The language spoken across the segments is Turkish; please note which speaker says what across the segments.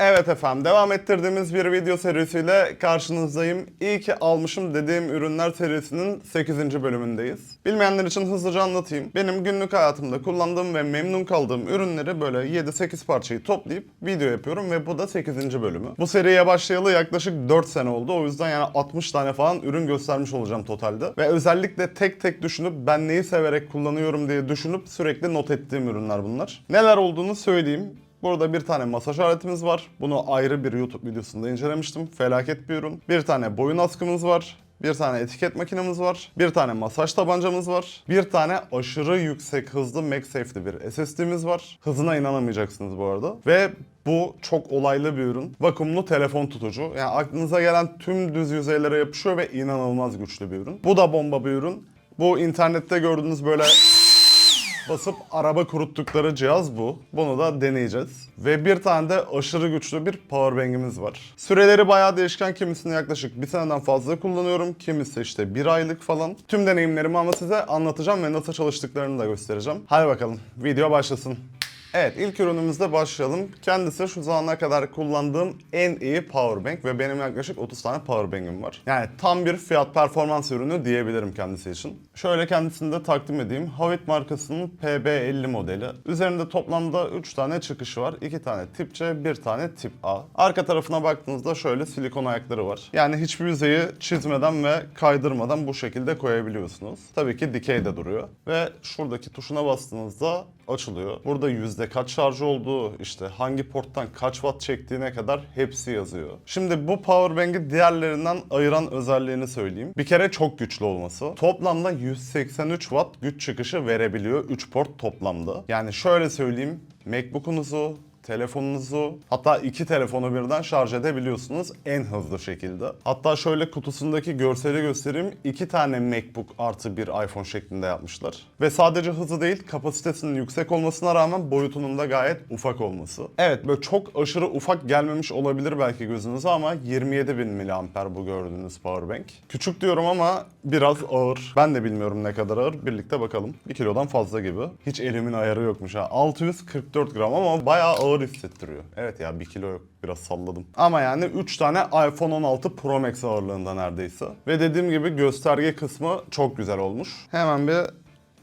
Speaker 1: Evet efendim devam ettirdiğimiz bir video serisiyle karşınızdayım. İyi ki almışım dediğim ürünler serisinin 8. bölümündeyiz. Bilmeyenler için hızlıca anlatayım. Benim günlük hayatımda kullandığım ve memnun kaldığım ürünleri böyle 7-8 parçayı toplayıp video yapıyorum ve bu da 8. bölümü. Bu seriye başlayalı yaklaşık 4 sene oldu. O yüzden yani 60 tane falan ürün göstermiş olacağım totalde. Ve özellikle tek tek düşünüp ben neyi severek kullanıyorum diye düşünüp sürekli not ettiğim ürünler bunlar. Neler olduğunu söyleyeyim. Burada bir tane masaj aletimiz var. Bunu ayrı bir YouTube videosunda incelemiştim. Felaket bir ürün. Bir tane boyun askımız var. Bir tane etiket makinemiz var. Bir tane masaj tabancamız var. Bir tane aşırı yüksek hızlı MagSafe'li bir SSD'miz var. Hızına inanamayacaksınız bu arada. Ve bu çok olaylı bir ürün. Vakumlu telefon tutucu. Yani aklınıza gelen tüm düz yüzeylere yapışıyor ve inanılmaz güçlü bir ürün. Bu da bomba bir ürün. Bu internette gördüğünüz böyle basıp araba kuruttukları cihaz bu. Bunu da deneyeceğiz. Ve bir tane de aşırı güçlü bir powerbank'imiz var. Süreleri bayağı değişken. Kimisini yaklaşık bir seneden fazla kullanıyorum. Kimisi işte bir aylık falan. Tüm deneyimlerimi ama size anlatacağım ve nasıl çalıştıklarını da göstereceğim. Hadi bakalım video başlasın. Evet ilk ürünümüzle başlayalım. Kendisi şu zamana kadar kullandığım en iyi powerbank ve benim yaklaşık 30 tane powerbank'im var. Yani tam bir fiyat performans ürünü diyebilirim kendisi için. Şöyle kendisini de takdim edeyim. Havit markasının PB50 modeli. Üzerinde toplamda 3 tane çıkışı var. 2 tane tip C, 1 tane tip A. Arka tarafına baktığınızda şöyle silikon ayakları var. Yani hiçbir yüzeyi çizmeden ve kaydırmadan bu şekilde koyabiliyorsunuz. Tabii ki dikey de duruyor. Ve şuradaki tuşuna bastığınızda açılıyor. Burada yüzde kaç şarj olduğu, işte hangi porttan kaç watt çektiğine kadar hepsi yazıyor. Şimdi bu powerbank'i diğerlerinden ayıran özelliğini söyleyeyim. Bir kere çok güçlü olması. Toplamda 183 watt güç çıkışı verebiliyor 3 port toplamda. Yani şöyle söyleyeyim, MacBook'unuzu, telefonunuzu hatta iki telefonu birden şarj edebiliyorsunuz en hızlı şekilde. Hatta şöyle kutusundaki görseli göstereyim. iki tane MacBook artı bir iPhone şeklinde yapmışlar. Ve sadece hızı değil kapasitesinin yüksek olmasına rağmen boyutunun da gayet ufak olması. Evet böyle çok aşırı ufak gelmemiş olabilir belki gözünüze ama 27.000 mAh bu gördüğünüz powerbank. Küçük diyorum ama biraz ağır. Ben de bilmiyorum ne kadar ağır. Birlikte bakalım. 1 kilodan fazla gibi. Hiç elimin ayarı yokmuş ha. 644 gram ama bayağı ağır hissettiriyor. Evet ya 1 kilo yok. Biraz salladım. Ama yani 3 tane iPhone 16 Pro Max ağırlığında neredeyse. Ve dediğim gibi gösterge kısmı çok güzel olmuş. Hemen bir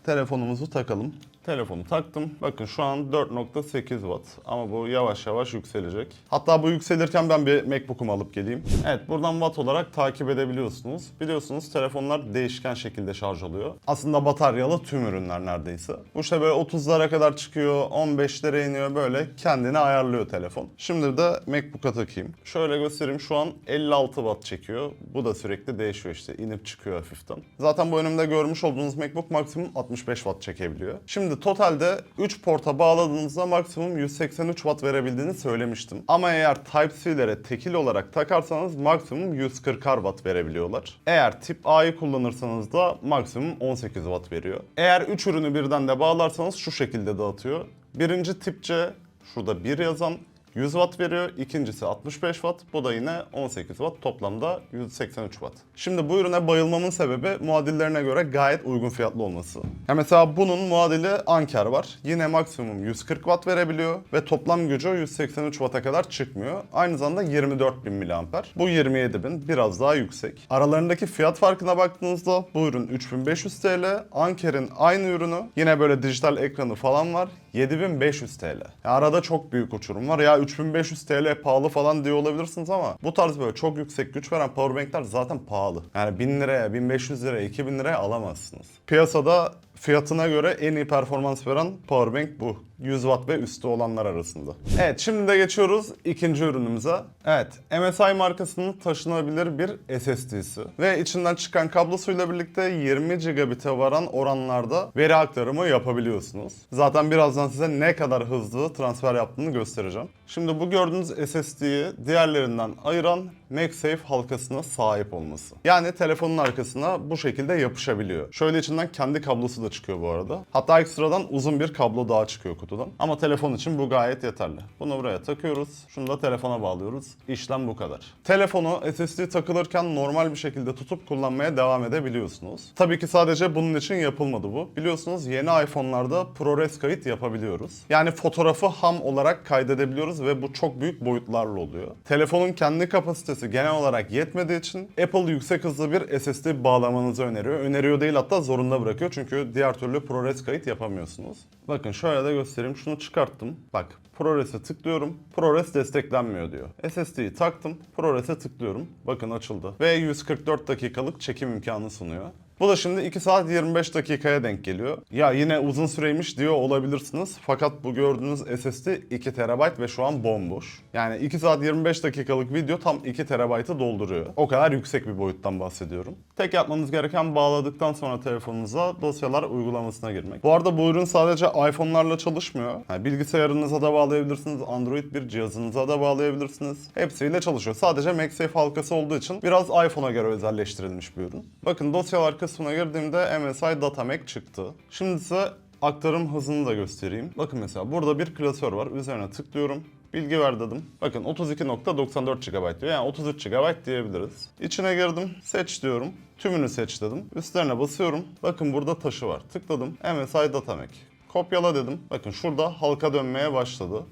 Speaker 1: telefonumuzu takalım. Telefonu taktım. Bakın şu an 4.8 watt ama bu yavaş yavaş yükselecek. Hatta bu yükselirken ben bir MacBook'umu alıp geleyim. Evet buradan watt olarak takip edebiliyorsunuz. Biliyorsunuz telefonlar değişken şekilde şarj oluyor. Aslında bataryalı tüm ürünler neredeyse. Bu işte böyle 30'lara kadar çıkıyor, 15'lere iniyor böyle kendini ayarlıyor telefon. Şimdi de MacBook'a takayım. Şöyle göstereyim şu an 56 watt çekiyor. Bu da sürekli değişiyor işte inip çıkıyor hafiften. Zaten bu önümde görmüş olduğunuz MacBook maksimum 65 watt çekebiliyor. Şimdi totalde 3 porta bağladığınızda maksimum 183 watt verebildiğini söylemiştim. Ama eğer Type-C'lere tekil olarak takarsanız maksimum 140 watt verebiliyorlar. Eğer tip A'yı kullanırsanız da maksimum 18 watt veriyor. Eğer 3 ürünü birden de bağlarsanız şu şekilde dağıtıyor. Birinci tip C şurada 1 yazan 100 watt veriyor. İkincisi 65 watt. Bu da yine 18 watt. Toplamda 183 watt. Şimdi bu ürüne bayılmamın sebebi muadillerine göre gayet uygun fiyatlı olması. Ya mesela bunun muadili Anker var. Yine maksimum 140 watt verebiliyor ve toplam gücü 183 watt'a kadar çıkmıyor. Aynı zamanda 24.000 mAh. Bu 27.000 biraz daha yüksek. Aralarındaki fiyat farkına baktığınızda bu ürün 3500 TL. Anker'in aynı ürünü yine böyle dijital ekranı falan var. 7500 TL. Ya arada çok büyük uçurum var. Ya 3500 TL pahalı falan diye olabilirsiniz ama bu tarz böyle çok yüksek güç veren powerbankler zaten pahalı. Yani 1000 liraya, 1500 liraya, 2000 liraya alamazsınız. Piyasada fiyatına göre en iyi performans veren powerbank bu. 100 watt ve üstü olanlar arasında. Evet şimdi de geçiyoruz ikinci ürünümüze. Evet MSI markasının taşınabilir bir SSD'si. Ve içinden çıkan kablosuyla birlikte 20 gigabit'e varan oranlarda veri aktarımı yapabiliyorsunuz. Zaten birazdan size ne kadar hızlı transfer yaptığını göstereceğim. Şimdi bu gördüğünüz SSD'yi diğerlerinden ayıran MagSafe halkasına sahip olması. Yani telefonun arkasına bu şekilde yapışabiliyor. Şöyle içinden kendi kablosu da çıkıyor bu arada. Hatta ekstradan uzun bir kablo daha çıkıyor kutudan. Ama telefon için bu gayet yeterli. Bunu buraya takıyoruz. Şunu da telefona bağlıyoruz. İşlem bu kadar. Telefonu SSD takılırken normal bir şekilde tutup kullanmaya devam edebiliyorsunuz. Tabii ki sadece bunun için yapılmadı bu. Biliyorsunuz yeni iPhone'larda ProRes kayıt yapabiliyoruz. Yani fotoğrafı ham olarak kaydedebiliyoruz ve bu çok büyük boyutlarla oluyor. Telefonun kendi kapasitesi genel olarak yetmediği için Apple yüksek hızlı bir SSD bağlamanızı öneriyor. Öneriyor değil hatta zorunda bırakıyor çünkü diğer türlü ProRes kayıt yapamıyorsunuz. Bakın şöyle de göstereyim. Şunu çıkarttım. Bak ProRes'e tıklıyorum. ProRes desteklenmiyor diyor. SSD'yi taktım. ProRes'e tıklıyorum. Bakın açıldı. Ve 144 dakikalık çekim imkanı sunuyor. Bu da şimdi 2 saat 25 dakikaya denk geliyor. Ya yine uzun süreymiş diyor olabilirsiniz. Fakat bu gördüğünüz SSD 2 TB ve şu an bomboş. Yani 2 saat 25 dakikalık video tam 2 TB'ı dolduruyor. O kadar yüksek bir boyuttan bahsediyorum. Tek yapmanız gereken bağladıktan sonra telefonunuza dosyalar uygulamasına girmek. Bu arada bu ürün sadece iPhone'larla çalışmıyor. Yani bilgisayarınıza da bağlayabilirsiniz, Android bir cihazınıza da bağlayabilirsiniz. Hepsiyle çalışıyor. Sadece MagSafe halkası olduğu için biraz iPhone'a göre özelleştirilmiş bir ürün. Bakın dosyalar kısmına girdiğimde MSI Datamag çıktı. Şimdi size aktarım hızını da göstereyim. Bakın mesela burada bir klasör var. Üzerine tıklıyorum. Bilgi ver dedim. Bakın 32.94 GB diyor. Yani 33 GB diyebiliriz. İçine girdim. Seç diyorum. Tümünü seç dedim. Üstlerine basıyorum. Bakın burada taşı var. Tıkladım. MSI Datamag. Kopyala dedim. Bakın şurada halka dönmeye başladı.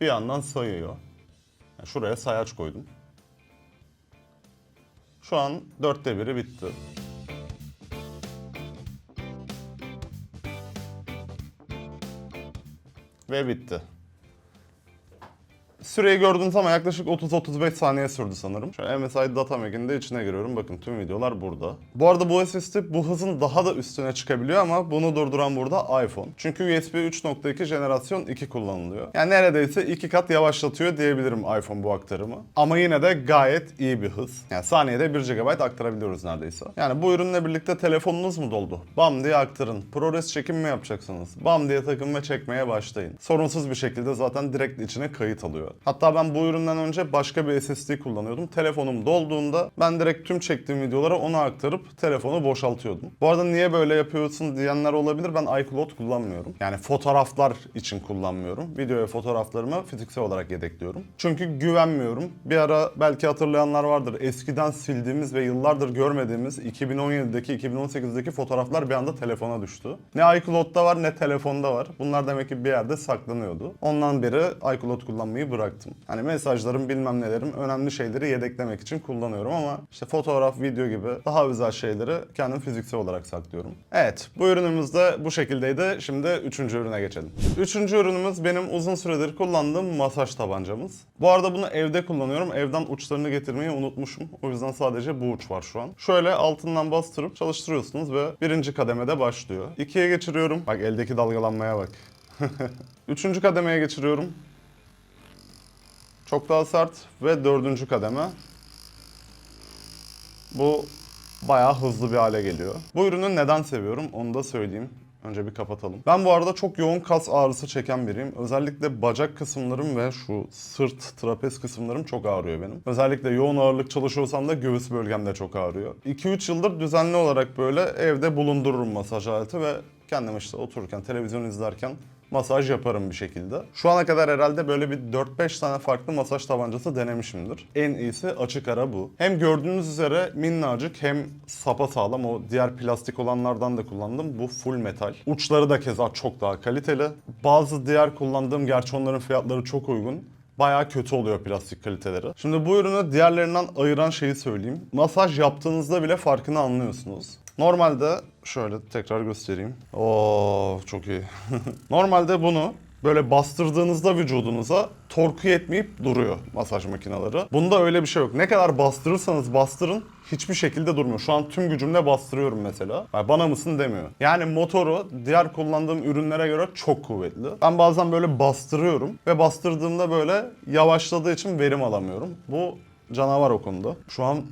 Speaker 1: Bir yandan sayıyor. Yani şuraya sayaç koydum. Şu an dörtte biri bitti. Ve bitti. Süreyi gördünüz ama yaklaşık 30-35 saniye sürdü sanırım. Şöyle MSI Datamag'in de içine giriyorum. Bakın tüm videolar burada. Bu arada bu SSD bu hızın daha da üstüne çıkabiliyor ama bunu durduran burada iPhone. Çünkü USB 3.2 jenerasyon 2 kullanılıyor. Yani neredeyse iki kat yavaşlatıyor diyebilirim iPhone bu aktarımı. Ama yine de gayet iyi bir hız. Yani saniyede 1 GB aktarabiliyoruz neredeyse. Yani bu ürünle birlikte telefonunuz mu doldu? Bam diye aktarın. ProRes çekim mi yapacaksınız? Bam diye takım ve çekmeye başlayın. Sorunsuz bir şekilde zaten direkt içine kayıt alıyor. Hatta ben bu üründen önce başka bir SSD kullanıyordum. Telefonum dolduğunda ben direkt tüm çektiğim videoları ona aktarıp telefonu boşaltıyordum. Bu arada niye böyle yapıyorsun diyenler olabilir. Ben iCloud kullanmıyorum. Yani fotoğraflar için kullanmıyorum. Video ve fotoğraflarımı fiziksel olarak yedekliyorum. Çünkü güvenmiyorum. Bir ara belki hatırlayanlar vardır. Eskiden sildiğimiz ve yıllardır görmediğimiz 2017'deki 2018'deki fotoğraflar bir anda telefona düştü. Ne iCloud'da var ne telefonda var. Bunlar demek ki bir yerde saklanıyordu. Ondan beri iCloud kullanmayı bıraktım. Hani mesajlarım bilmem nelerim önemli şeyleri yedeklemek için kullanıyorum ama işte fotoğraf, video gibi daha özel şeyleri kendim fiziksel olarak saklıyorum. Evet bu ürünümüz de bu şekildeydi. Şimdi üçüncü ürüne geçelim. Üçüncü ürünümüz benim uzun süredir kullandığım masaj tabancamız. Bu arada bunu evde kullanıyorum. Evden uçlarını getirmeyi unutmuşum. O yüzden sadece bu uç var şu an. Şöyle altından bastırıp çalıştırıyorsunuz ve birinci kademede başlıyor. İkiye geçiriyorum. Bak eldeki dalgalanmaya bak. Üçüncü kademeye geçiriyorum. Çok daha sert ve dördüncü kademe. Bu bayağı hızlı bir hale geliyor. Bu ürünü neden seviyorum onu da söyleyeyim. Önce bir kapatalım. Ben bu arada çok yoğun kas ağrısı çeken biriyim. Özellikle bacak kısımlarım ve şu sırt, trapez kısımlarım çok ağrıyor benim. Özellikle yoğun ağırlık çalışıyorsam da göğüs bölgem de çok ağrıyor. 2-3 yıldır düzenli olarak böyle evde bulundururum masaj aleti ve kendim işte otururken, televizyon izlerken masaj yaparım bir şekilde. Şu ana kadar herhalde böyle bir 4-5 tane farklı masaj tabancası denemişimdir. En iyisi açık ara bu. Hem gördüğünüz üzere minnacık hem sapa sağlam o diğer plastik olanlardan da kullandım. Bu full metal. Uçları da keza çok daha kaliteli. Bazı diğer kullandığım gerçi onların fiyatları çok uygun bayağı kötü oluyor plastik kaliteleri. Şimdi bu ürünü diğerlerinden ayıran şeyi söyleyeyim. Masaj yaptığınızda bile farkını anlıyorsunuz. Normalde şöyle tekrar göstereyim. Oo çok iyi. Normalde bunu böyle bastırdığınızda vücudunuza torku yetmeyip duruyor masaj makineleri. Bunda öyle bir şey yok. Ne kadar bastırırsanız bastırın hiçbir şekilde durmuyor. Şu an tüm gücümle bastırıyorum mesela. Yani bana mısın demiyor. Yani motoru diğer kullandığım ürünlere göre çok kuvvetli. Ben bazen böyle bastırıyorum ve bastırdığımda böyle yavaşladığı için verim alamıyorum. Bu canavar o konuda. Şu an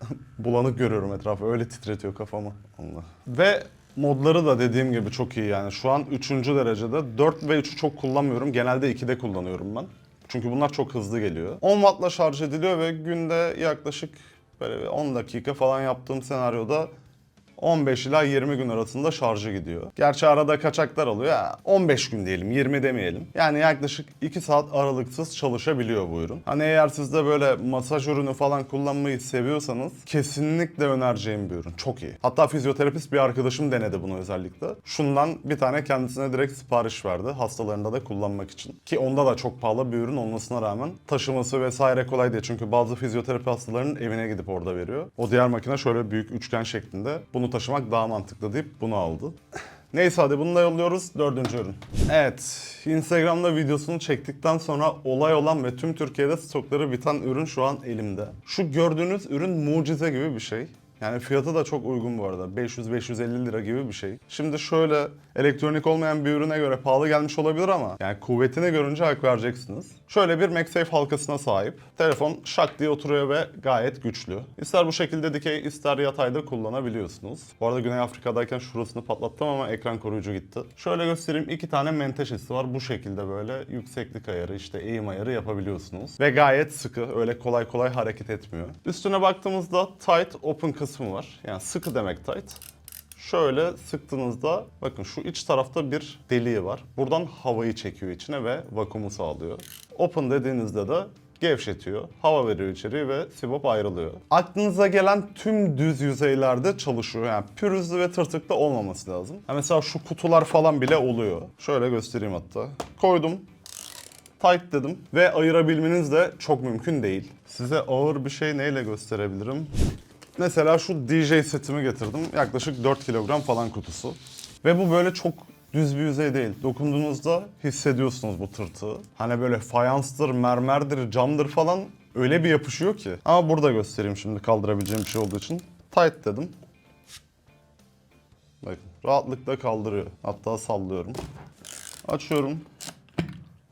Speaker 1: bulanık görüyorum etrafı. Öyle titretiyor kafamı. Allah. Ve modları da dediğim gibi çok iyi yani. Şu an 3. derecede. 4 ve 3'ü çok kullanmıyorum. Genelde 2'de kullanıyorum ben. Çünkü bunlar çok hızlı geliyor. 10 wattla şarj ediliyor ve günde yaklaşık böyle bir 10 dakika falan yaptığım senaryoda 15 ila 20 gün arasında şarjı gidiyor. Gerçi arada kaçaklar oluyor ya 15 gün diyelim 20 demeyelim. Yani yaklaşık 2 saat aralıksız çalışabiliyor bu ürün. Hani eğer siz de böyle masaj ürünü falan kullanmayı seviyorsanız kesinlikle önereceğim bir ürün. Çok iyi. Hatta fizyoterapist bir arkadaşım denedi bunu özellikle. Şundan bir tane kendisine direkt sipariş verdi. Hastalarında da kullanmak için. Ki onda da çok pahalı bir ürün olmasına rağmen taşıması vesaire kolay değil. Çünkü bazı fizyoterapi hastalarının evine gidip orada veriyor. O diğer makine şöyle büyük üçgen şeklinde. Bunu taşımak daha mantıklı deyip bunu aldı. Neyse hadi bunu da yolluyoruz. Dördüncü ürün. Evet. Instagram'da videosunu çektikten sonra olay olan ve tüm Türkiye'de stokları biten ürün şu an elimde. Şu gördüğünüz ürün mucize gibi bir şey. Yani fiyatı da çok uygun bu arada. 500-550 lira gibi bir şey. Şimdi şöyle elektronik olmayan bir ürüne göre pahalı gelmiş olabilir ama yani kuvvetini görünce hak vereceksiniz. Şöyle bir MagSafe halkasına sahip. Telefon şak diye oturuyor ve gayet güçlü. İster bu şekilde dikey ister yatayda kullanabiliyorsunuz. Bu arada Güney Afrika'dayken şurasını patlattım ama ekran koruyucu gitti. Şöyle göstereyim iki tane menteşesi var. Bu şekilde böyle yükseklik ayarı işte eğim ayarı yapabiliyorsunuz. Ve gayet sıkı öyle kolay kolay hareket etmiyor. Üstüne baktığımızda tight open kısmı var. Yani sıkı demek tight. Şöyle sıktığınızda bakın şu iç tarafta bir deliği var. Buradan havayı çekiyor içine ve vakumu sağlıyor. Open dediğinizde de gevşetiyor, hava veriyor içeriye ve sibop ayrılıyor. Aklınıza gelen tüm düz yüzeylerde çalışıyor. Yani pürüzlü ve tırtıklı olmaması lazım. Ha mesela şu kutular falan bile oluyor. Şöyle göstereyim hatta. Koydum, tight dedim ve ayırabilmeniz de çok mümkün değil. Size ağır bir şey neyle gösterebilirim? Mesela şu DJ setimi getirdim. Yaklaşık 4 kilogram falan kutusu. Ve bu böyle çok düz bir yüzey değil. Dokunduğunuzda hissediyorsunuz bu tırtığı. Hani böyle fayanstır, mermerdir, camdır falan öyle bir yapışıyor ki. Ama burada göstereyim şimdi kaldırabileceğim bir şey olduğu için. Tight dedim. Bakın rahatlıkla kaldırıyor. Hatta sallıyorum. Açıyorum.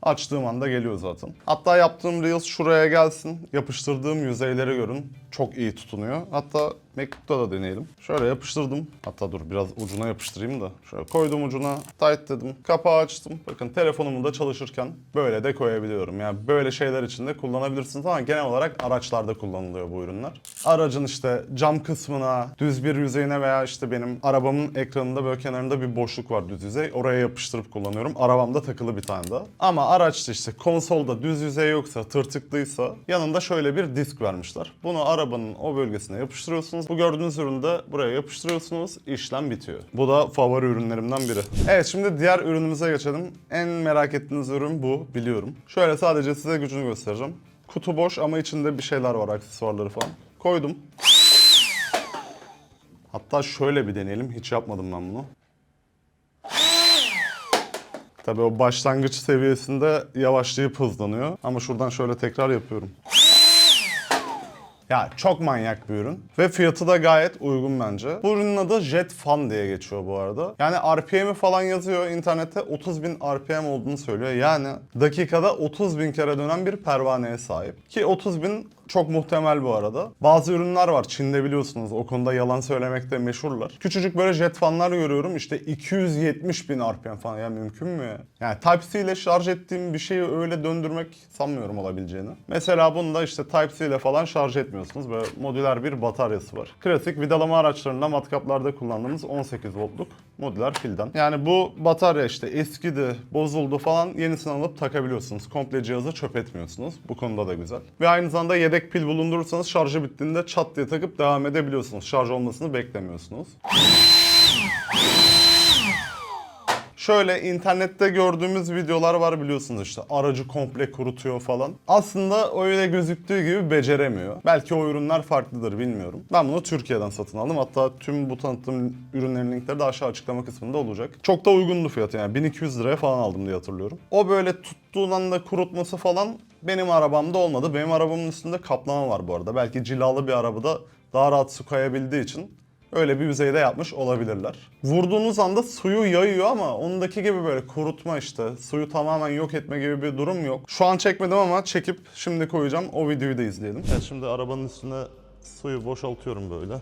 Speaker 1: Açtığım anda geliyor zaten. Hatta yaptığım Reels şuraya gelsin. Yapıştırdığım yüzeyleri görün. Çok iyi tutunuyor. Hatta MacBook'ta da deneyelim. Şöyle yapıştırdım. Hatta dur biraz ucuna yapıştırayım da. Şöyle koydum ucuna. Tight dedim. Kapağı açtım. Bakın telefonumu da çalışırken böyle de koyabiliyorum. Yani böyle şeyler için de kullanabilirsiniz ama genel olarak araçlarda kullanılıyor bu ürünler. Aracın işte cam kısmına, düz bir yüzeyine veya işte benim arabamın ekranında böyle kenarında bir boşluk var düz yüzey. Oraya yapıştırıp kullanıyorum. Arabamda takılı bir tane daha. Ama araçta işte konsolda düz yüzey yoksa, tırtıklıysa yanında şöyle bir disk vermişler. Bunu arabanın o bölgesine yapıştırıyorsunuz. Bu gördüğünüz ürünü de buraya yapıştırıyorsunuz. İşlem bitiyor. Bu da favori ürünlerimden biri. Evet şimdi diğer ürünümüze geçelim. En merak ettiğiniz ürün bu biliyorum. Şöyle sadece size gücünü göstereceğim. Kutu boş ama içinde bir şeyler var aksesuarları falan. Koydum. Hatta şöyle bir deneyelim. Hiç yapmadım ben bunu. Tabii o başlangıç seviyesinde yavaşlayıp hızlanıyor. Ama şuradan şöyle tekrar yapıyorum. Ya çok manyak bir ürün. Ve fiyatı da gayet uygun bence. Bu ürünün adı Jet Fan diye geçiyor bu arada. Yani RPM'i falan yazıyor internette 30 bin RPM olduğunu söylüyor. Yani dakikada 30 bin kere dönen bir pervaneye sahip. Ki 30 bin çok muhtemel bu arada. Bazı ürünler var Çin'de biliyorsunuz o konuda yalan söylemekte meşhurlar. Küçücük böyle jet fanlar görüyorum işte 270 bin RPM falan ya mümkün mü ya? Yani Type-C ile şarj ettiğim bir şeyi öyle döndürmek sanmıyorum olabileceğini. Mesela bunda işte Type-C ile falan şarj etmiyorsunuz. Böyle modüler bir bataryası var. Klasik vidalama araçlarında matkaplarda kullandığımız 18 voltluk modüler pilden. Yani bu batarya işte eskidi, bozuldu falan yenisini alıp takabiliyorsunuz. Komple cihazı çöp etmiyorsunuz. Bu konuda da güzel. Ve aynı zamanda yedek pil bulundurursanız şarjı bittiğinde çat diye takıp devam edebiliyorsunuz. Şarj olmasını beklemiyorsunuz. Şöyle internette gördüğümüz videolar var biliyorsunuz işte aracı komple kurutuyor falan. Aslında öyle gözüktüğü gibi beceremiyor. Belki o ürünler farklıdır bilmiyorum. Ben bunu Türkiye'den satın aldım. Hatta tüm bu tanıttığım ürünlerin linkleri de aşağı açıklama kısmında olacak. Çok da uygundu fiyatı yani 1200 liraya falan aldım diye hatırlıyorum. O böyle tuttuğun anda kurutması falan benim arabamda olmadı. Benim arabamın üstünde kaplama var bu arada. Belki cilalı bir arabada daha rahat su kayabildiği için öyle bir yüzeyde yapmış olabilirler. Vurduğunuz anda suyu yayıyor ama ondaki gibi böyle kurutma işte, suyu tamamen yok etme gibi bir durum yok. Şu an çekmedim ama çekip şimdi koyacağım. O videoyu da izleyelim. Evet şimdi arabanın üstüne suyu boşaltıyorum böyle.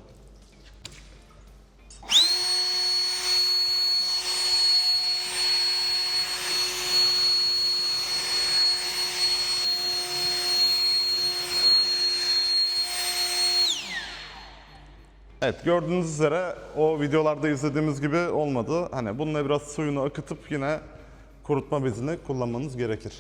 Speaker 1: Evet gördüğünüz üzere o videolarda izlediğimiz gibi olmadı. Hani bununla biraz suyunu akıtıp yine kurutma bezini kullanmanız gerekir.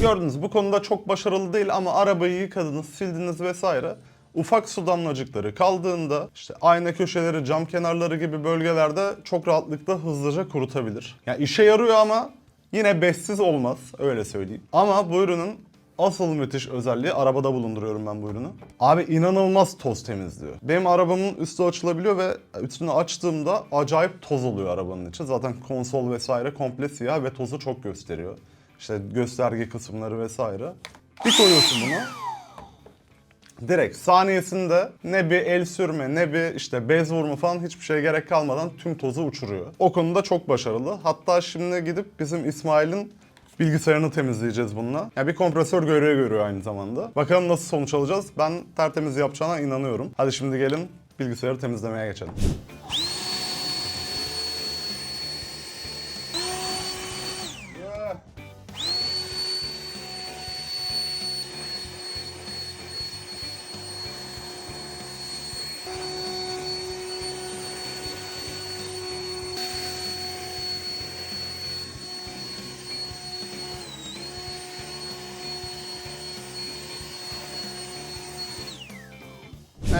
Speaker 1: Gördünüz bu konuda çok başarılı değil ama arabayı yıkadınız, sildiniz vesaire. Ufak su damlacıkları kaldığında işte ayna köşeleri, cam kenarları gibi bölgelerde çok rahatlıkla hızlıca kurutabilir. Yani işe yarıyor ama yine bezsiz olmaz öyle söyleyeyim. Ama bu ürünün asıl müthiş özelliği arabada bulunduruyorum ben bu ürünü. Abi inanılmaz toz temizliyor. Benim arabamın üstü açılabiliyor ve üstünü açtığımda acayip toz oluyor arabanın içi. Zaten konsol vesaire komple siyah ve tozu çok gösteriyor. İşte gösterge kısımları vesaire. Bir koyuyorsun bunu. Direkt saniyesinde ne bir el sürme ne bir işte bez vurma falan hiçbir şeye gerek kalmadan tüm tozu uçuruyor. O konuda çok başarılı. Hatta şimdi gidip bizim İsmail'in bilgisayarını temizleyeceğiz bununla. Yani bir kompresör görevi görüyor aynı zamanda. Bakalım nasıl sonuç alacağız. Ben tertemiz yapacağına inanıyorum. Hadi şimdi gelin bilgisayarı temizlemeye geçelim.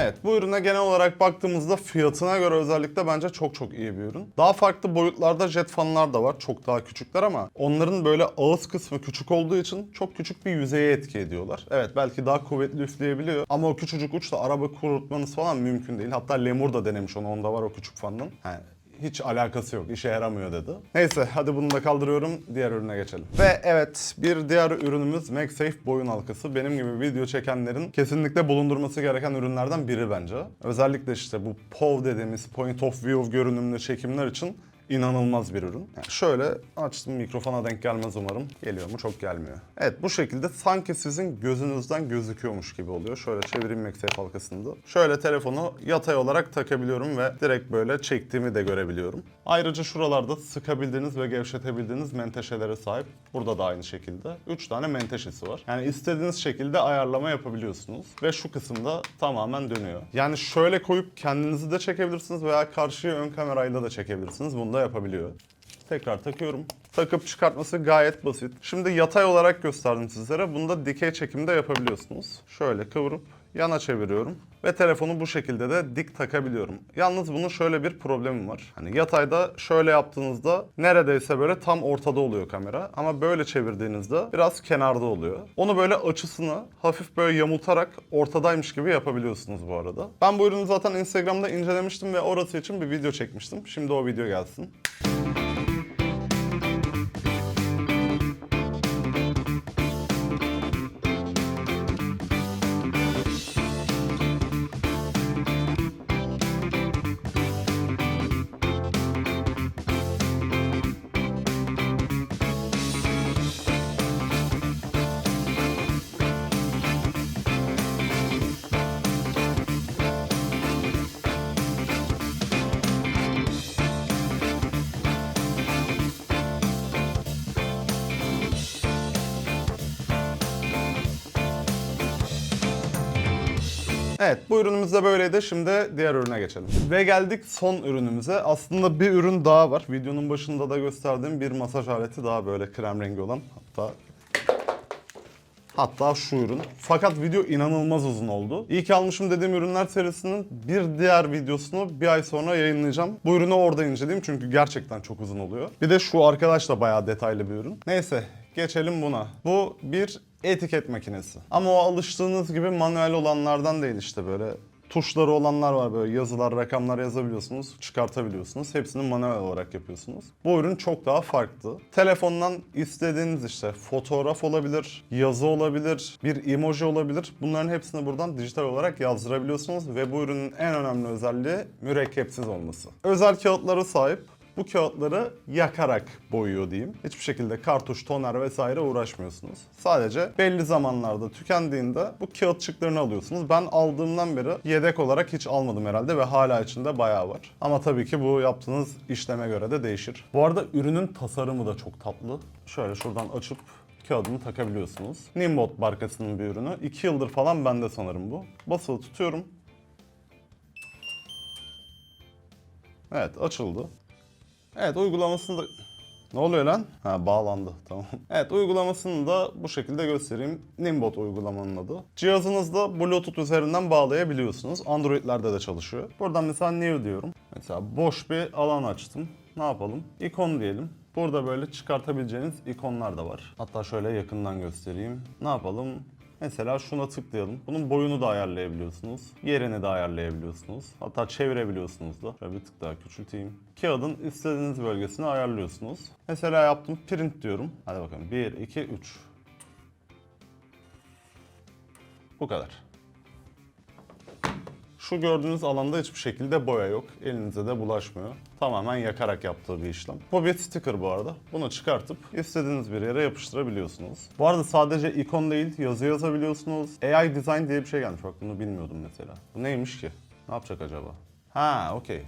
Speaker 1: Evet bu ürüne genel olarak baktığımızda fiyatına göre özellikle bence çok çok iyi bir ürün. Daha farklı boyutlarda jet fanlar da var. Çok daha küçükler ama onların böyle ağız kısmı küçük olduğu için çok küçük bir yüzeye etki ediyorlar. Evet belki daha kuvvetli üfleyebiliyor ama o küçücük uçla araba kurutmanız falan mümkün değil. Hatta Lemur da denemiş onu onda var o küçük fanın. He, hiç alakası yok, işe yaramıyor dedi. Neyse hadi bunu da kaldırıyorum, diğer ürüne geçelim. Ve evet bir diğer ürünümüz MagSafe boyun halkası. Benim gibi video çekenlerin kesinlikle bulundurması gereken ürünlerden biri bence. Özellikle işte bu POV dediğimiz Point of View görünümlü çekimler için inanılmaz bir ürün. Yani şöyle açtım mikrofona denk gelmez umarım. Geliyor mu? Çok gelmiyor. Evet bu şekilde sanki sizin gözünüzden gözüküyormuş gibi oluyor. Şöyle çevireyim MagSafe halkasını da. Şöyle telefonu yatay olarak takabiliyorum ve direkt böyle çektiğimi de görebiliyorum. Ayrıca şuralarda sıkabildiğiniz ve gevşetebildiğiniz menteşelere sahip. Burada da aynı şekilde. 3 tane menteşesi var. Yani istediğiniz şekilde ayarlama yapabiliyorsunuz. Ve şu kısımda tamamen dönüyor. Yani şöyle koyup kendinizi de çekebilirsiniz veya karşıya ön kamerayla da çekebilirsiniz. Bunu da yapabiliyor. Tekrar takıyorum. Takıp çıkartması gayet basit. Şimdi yatay olarak gösterdim sizlere. Bunu da dikey çekimde yapabiliyorsunuz. Şöyle kıvırıp yana çeviriyorum. Ve telefonu bu şekilde de dik takabiliyorum. Yalnız bunun şöyle bir problemi var. Hani yatayda şöyle yaptığınızda neredeyse böyle tam ortada oluyor kamera. Ama böyle çevirdiğinizde biraz kenarda oluyor. Onu böyle açısını hafif böyle yamultarak ortadaymış gibi yapabiliyorsunuz bu arada. Ben bu ürünü zaten Instagram'da incelemiştim ve orası için bir video çekmiştim. Şimdi o video gelsin. Evet bu ürünümüz de böyleydi. Şimdi diğer ürüne geçelim. Ve geldik son ürünümüze. Aslında bir ürün daha var. Videonun başında da gösterdiğim bir masaj aleti daha böyle krem rengi olan. Hatta Hatta şu ürün. Fakat video inanılmaz uzun oldu. İyi ki almışım dediğim ürünler serisinin bir diğer videosunu bir ay sonra yayınlayacağım. Bu ürünü orada inceleyeyim çünkü gerçekten çok uzun oluyor. Bir de şu arkadaş da bayağı detaylı bir ürün. Neyse geçelim buna. Bu bir etiket makinesi. Ama o alıştığınız gibi manuel olanlardan değil işte böyle tuşları olanlar var böyle yazılar, rakamlar yazabiliyorsunuz, çıkartabiliyorsunuz. Hepsini manuel olarak yapıyorsunuz. Bu ürün çok daha farklı. Telefondan istediğiniz işte fotoğraf olabilir, yazı olabilir, bir emoji olabilir. Bunların hepsini buradan dijital olarak yazdırabiliyorsunuz ve bu ürünün en önemli özelliği mürekkepsiz olması. Özel kağıtları sahip. Bu kağıtları yakarak boyuyor diyeyim. Hiçbir şekilde kartuş, toner vesaire uğraşmıyorsunuz. Sadece belli zamanlarda tükendiğinde bu kağıtçıklarını alıyorsunuz. Ben aldığımdan beri yedek olarak hiç almadım herhalde ve hala içinde bayağı var. Ama tabii ki bu yaptığınız işleme göre de değişir. Bu arada ürünün tasarımı da çok tatlı. Şöyle şuradan açıp kağıdını takabiliyorsunuz. Nimbot markasının bir ürünü. 2 yıldır falan bende sanırım bu. Basılı tutuyorum. Evet açıldı. Evet uygulamasını da... Ne oluyor lan? Ha bağlandı tamam. Evet uygulamasını da bu şekilde göstereyim. Nimbot uygulamanın adı. Cihazınızda Bluetooth üzerinden bağlayabiliyorsunuz. Android'lerde de çalışıyor. Buradan mesela new diyorum. Mesela boş bir alan açtım. Ne yapalım? İkon diyelim. Burada böyle çıkartabileceğiniz ikonlar da var. Hatta şöyle yakından göstereyim. Ne yapalım? Mesela şuna tıklayalım. Bunun boyunu da ayarlayabiliyorsunuz. Yerini de ayarlayabiliyorsunuz. Hatta çevirebiliyorsunuz da. Şöyle bir tık daha küçülteyim. Kağıdın istediğiniz bölgesini ayarlıyorsunuz. Mesela yaptım print diyorum. Hadi bakalım 1, 2, 3. Bu kadar. Şu gördüğünüz alanda hiçbir şekilde boya yok. Elinize de bulaşmıyor. Tamamen yakarak yaptığı bir işlem. Bu bir sticker bu arada. Bunu çıkartıp istediğiniz bir yere yapıştırabiliyorsunuz. Bu arada sadece ikon değil yazı yazabiliyorsunuz. AI Design diye bir şey gelmiş. Bak bunu bilmiyordum mesela. Bu neymiş ki? Ne yapacak acaba? Ha okey.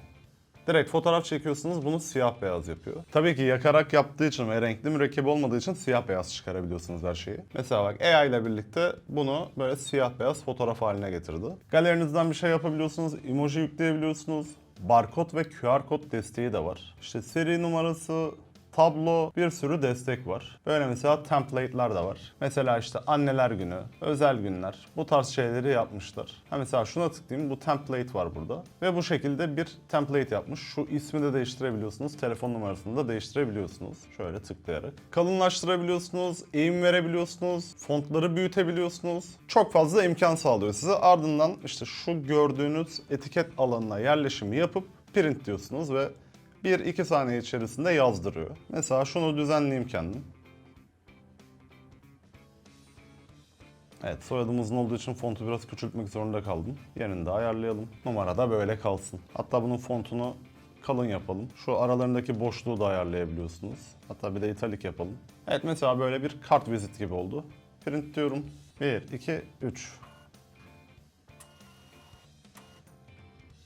Speaker 1: Direkt fotoğraf çekiyorsunuz bunu siyah beyaz yapıyor. Tabii ki yakarak yaptığı için ve renkli mürekkep olmadığı için siyah beyaz çıkarabiliyorsunuz her şeyi. Mesela bak AI ile birlikte bunu böyle siyah beyaz fotoğraf haline getirdi. Galerinizden bir şey yapabiliyorsunuz, emoji yükleyebiliyorsunuz. Barkod ve QR kod desteği de var. İşte seri numarası, tablo bir sürü destek var. Böyle mesela template'ler de var. Mesela işte anneler günü, özel günler bu tarz şeyleri yapmışlar. Ha mesela şuna tıklayayım bu template var burada. Ve bu şekilde bir template yapmış. Şu ismi de değiştirebiliyorsunuz. Telefon numarasını da değiştirebiliyorsunuz. Şöyle tıklayarak. Kalınlaştırabiliyorsunuz, eğim verebiliyorsunuz, fontları büyütebiliyorsunuz. Çok fazla imkan sağlıyor size. Ardından işte şu gördüğünüz etiket alanına yerleşimi yapıp print diyorsunuz ve 1-2 saniye içerisinde yazdırıyor. Mesela şunu düzenleyeyim kendim. Evet soyadım uzun olduğu için fontu biraz küçültmek zorunda kaldım. Yerini de ayarlayalım. Numara da böyle kalsın. Hatta bunun fontunu kalın yapalım. Şu aralarındaki boşluğu da ayarlayabiliyorsunuz. Hatta bir de italik yapalım. Evet mesela böyle bir kart vizit gibi oldu. Print diyorum. 1, 2, 3.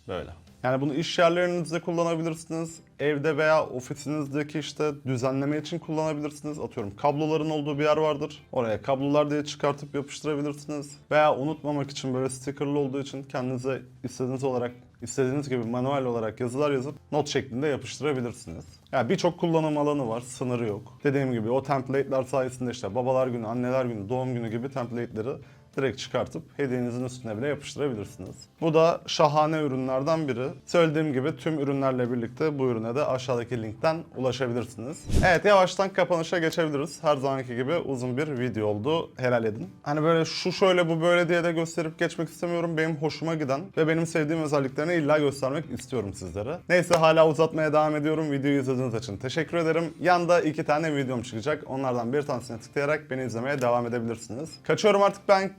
Speaker 1: Böyle. Yani bunu iş yerlerinizde kullanabilirsiniz. Evde veya ofisinizdeki işte düzenleme için kullanabilirsiniz. Atıyorum kabloların olduğu bir yer vardır. Oraya kablolar diye çıkartıp yapıştırabilirsiniz. Veya unutmamak için böyle stickerlı olduğu için kendinize istediğiniz olarak istediğiniz gibi manuel olarak yazılar yazıp not şeklinde yapıştırabilirsiniz. Yani birçok kullanım alanı var, sınırı yok. Dediğim gibi o template'ler sayesinde işte babalar günü, anneler günü, doğum günü gibi template'leri direkt çıkartıp hediyenizin üstüne bile yapıştırabilirsiniz. Bu da şahane ürünlerden biri. Söylediğim gibi tüm ürünlerle birlikte bu ürüne de aşağıdaki linkten ulaşabilirsiniz. Evet yavaştan kapanışa geçebiliriz. Her zamanki gibi uzun bir video oldu. Helal edin. Hani böyle şu şöyle bu böyle diye de gösterip geçmek istemiyorum. Benim hoşuma giden ve benim sevdiğim özelliklerini illa göstermek istiyorum sizlere. Neyse hala uzatmaya devam ediyorum. Videoyu izlediğiniz için teşekkür ederim. Yanda iki tane videom çıkacak. Onlardan bir tanesine tıklayarak beni izlemeye devam edebilirsiniz. Kaçıyorum artık ben.